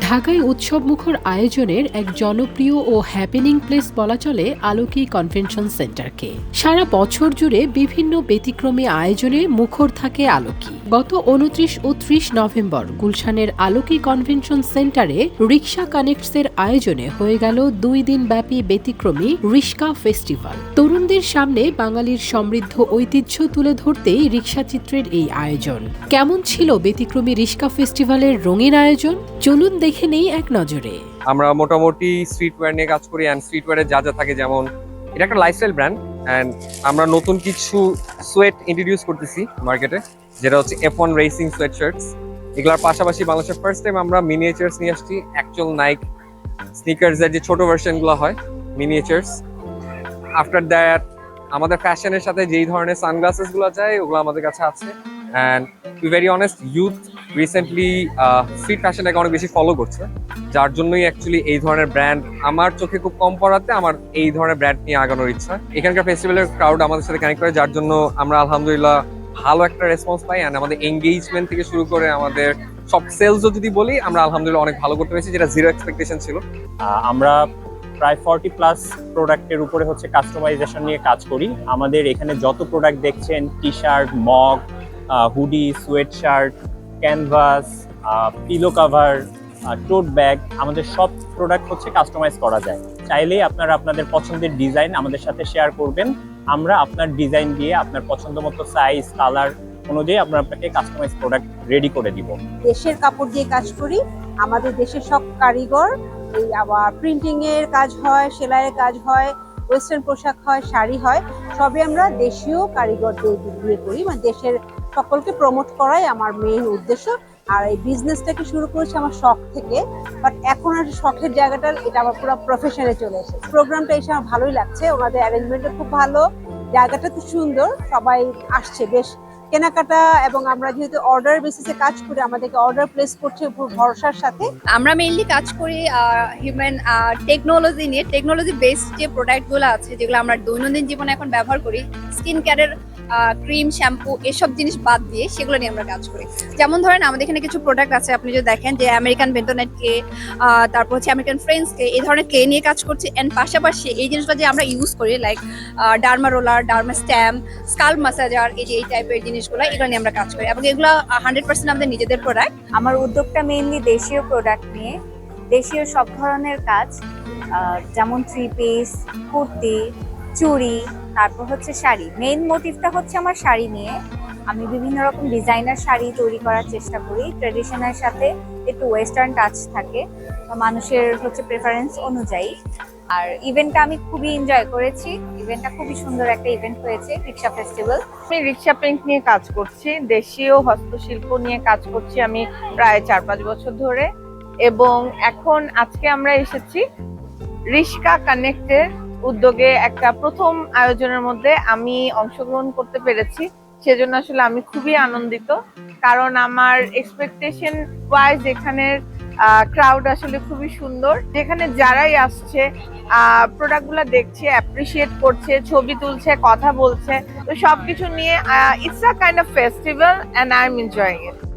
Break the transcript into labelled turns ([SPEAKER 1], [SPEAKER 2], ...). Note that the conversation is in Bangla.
[SPEAKER 1] ঢাকায় উৎসব মুখর আয়োজনের এক জনপ্রিয় ও হ্যাপেনিং প্লেস বলা চলে আলোকি কনভেনশন সেন্টারকে সারা বছর জুড়ে বিভিন্ন ব্যতিক্রমী আয়োজনে মুখর থাকে আলোকি। গত উনত্রিশ ও ত্রিশ নভেম্বর গুলশানের আলোকি কনভেনশন সেন্টারে রিক্সা কানেক্টসের আয়োজনে হয়ে গেল দুই দিন ব্যাপী ব্যতিক্রমী রিস্কা ফেস্টিভ্যাল তরুণদের সামনে বাঙালির সমৃদ্ধ ঐতিহ্য তুলে ধরতেই রিক্সা চিত্রের এই আয়োজন। কেমন ছিল ব্যতিক্রমী রিস্কা ফেস্টিভ্যালের রঙিন আয়োজন? চলুন দেখে নেই এক নজরে।
[SPEAKER 2] আমরা মোটামুটি স্ট্রিট ওয়্যার নিয়ে কাজ করি অ্যান্ড স্ট্রিট ওয়্যারে যা যা থাকে যেমন, এটা একটা লাইফস্টাইল ব্র্যান্ড অ্যান্ড আমরা নতুন কিছু সোয়েট ইন্ট্রোডিউস করতেছি মার্কেটে যেটা হচ্ছে F one racing sweatshirts এগুলোর পাশাপাশি বাংলাদেশের ফার্স্ট টাইম আমরা মিনিয়েচার্স নিয়ে আসছি অ্যাকচুয়াল নাইক স্নিকার্সের যে ছোট ভার্সনগুলো হয় মিনিয়েচার্স আফটার দ্যাট আমাদের ফ্যাশনের সাথে যেই ধরনের সানগ্লাসেসগুলো চাই ওগুলো আমাদের কাছে আছে। And to very honest youth recently street ফ্যাশনটাকে অনেক বেশি ফলো করছে। যার জন্যই অ্যাকচুয়ালি এই ধরনের ব্র্যান্ড আমার চোখে খুব কম পড়াতে আমার এই ধরনের ব্র্যান্ড নিয়ে আগানোর ইচ্ছা। এখানকার ফেস্টিভ্যালের ক্রাউড আমাদের সাথে কানেক্ট করে, যার জন্য আমরা আলহামদুলিল্লাহ ভালো একটা রেসপন্স পাই অ্যান্ড আমাদের এঙ্গেজমেন্ট থেকে শুরু করে আমাদের সব সেলসও যদি বলি, আমরা আলহামদুলিল্লাহ অনেক ভালো করতে পেরেছি, যেটা জিরো এক্সপেকটেশন ছিল।
[SPEAKER 3] আমরা প্রায় ফর্টি প্লাস প্রোডাক্টের উপরে হচ্ছে কাস্টমাইজেশন নিয়ে কাজ করি। আমাদের এখানে যত প্রোডাক্ট দেখছেন T shirt mug hoodie sweatshirt canvas pillow cover tote bag আমাদের সব প্রোডাক্ট হচ্ছে কাস্টমাইজ করা যায়। চাইলেই আপনারা আপনাদের পছন্দের ডিজাইন আমাদের সাথে শেয়ার করবেন। আমরা আপনার ডিজাইন দিয়ে, আপনার পছন্দ মতো সাইজ কালার অনুযায়ী আমরা আপনাকে কাস্টমাইজ প্রোডাক্ট রেডি করে দিব।
[SPEAKER 4] দেশের কাপড় দিয়ে কাজ করি, আমাদের দেশের সব কারিগর, এই আবার প্রিন্টিং এর কাজ হয়, সেলাইয়ের কাজ হয় ওয়েস্টার্ন পোশাক হয়, শাড়ি হয়, সবই আমরা দেশীয় কারিগরদের দিয়ে করি। মানে দেশের সকলকে প্রমোট করাই আমার মেইন উদ্দেশ্য। আর এই বিজনেসটাকে শুরু করেছি আমার শখ থেকে বাট এখন আর শখের জায়গাটা, এটা আমার পুরো প্রফেশনে চলে এসেছে। প্রোগ্রামটা এসে আমার ভালোই লাগছে, ওনাদের অ্যারেঞ্জমেন্টটা খুব ভালো, জায়গাটা তো সুন্দর, সবাই আসছে, বেশ কেনাকাটা এবং আমরা যেহেতু অর্ডার বেসিসে কাজ করি, আমাদেরকে অর্ডার প্লেস করছে উপর ভরসার সাথে।
[SPEAKER 5] আমরা মেইনলি কাজ করি হিউম্যান টেকনোলজি নিয়ে। টেকনোলজি বেসড যে প্রোডাক্টগুলো আছে, যেগুলো আমরা দৈনন্দিন জীবনে এখন ব্যবহার করি স্কিন কেয়ারের ক্রিম, শ্যাম্পু এসব জিনিস বাদ দিয়ে সেগুলো নিয়ে আমরা কাজ করি। যেমন ধরেন আমাদের এখানে কিছু প্রোডাক্ট আছে, আপনি যদি দেখেন যে আমেরিকান বেন্টোনেট কে তারপর হচ্ছে আমেরিকান ফ্রেন্স কে এই ধরনের ক্লে নিয়ে কাজ করছি। অ্যান্ড পাশাপাশি এই জিনিসগুলো যে আমরা ইউজ করি like derma roller, derma stamp scalp massager, এই যে এই টাইপের জিনিসগুলো, এগুলো নিয়ে আমরা কাজ করি। এবং এগুলো হান্ড্রেড পার্সেন্ট আমাদের নিজেদের প্রোডাক্ট
[SPEAKER 6] আমার উদ্যোগটা মেইনলি দেশীয় প্রোডাক্ট নিয়ে। দেশীয় সব ধরনের কাজ যেমন থ্রি পিস কুর্তি চুড়ি, তারপর হচ্ছে শাড়ি। মেইন মোটিভটা হচ্ছে আমার শাড়ি নিয়ে। আমি বিভিন্ন রকম ডিজাইনার শাড়ি তৈরি করার চেষ্টা করি। ট্রেডিশনের সাথে একটু ওয়েস্টার্ন টাচ থাকে মানুষের হচ্ছে প্রেফারেন্স অনুযায়ী। আর ইভেন্টটা আমি খুবই এনজয় করেছি। ইভেন্টটা খুবই সুন্দর একটা ইভেন্ট হয়েছে, রিক্সা ফেস্টিভ্যাল
[SPEAKER 7] আমি রিক্সা পেইন্ট নিয়ে কাজ করছি, দেশীয় হস্তশিল্প নিয়ে কাজ করছি আমি প্রায় চার পাঁচ বছর ধরে। এবং এখন আজকে আমরা এসেছি রিস্কা কানেক্টের উদ্যোগে একটা প্রথম আয়োজনের মধ্যে আমি অংশগ্রহণ করতে পেরেছি। সেজন্য আসলে আমি খুবই আনন্দিত। কারণ আমার এক্সপেকটেশন ওয়াইজ এখানের ক্রাউড আসলে খুবই সুন্দর। যেখানে যারাই আসছে প্রোডাক্টগুলো দেখছে অ্যাপ্রিসিয়েট করছে, ছবি তুলছে, কথা বলছে, তো সবকিছু নিয়ে it's a kind of festival and I am enjoying it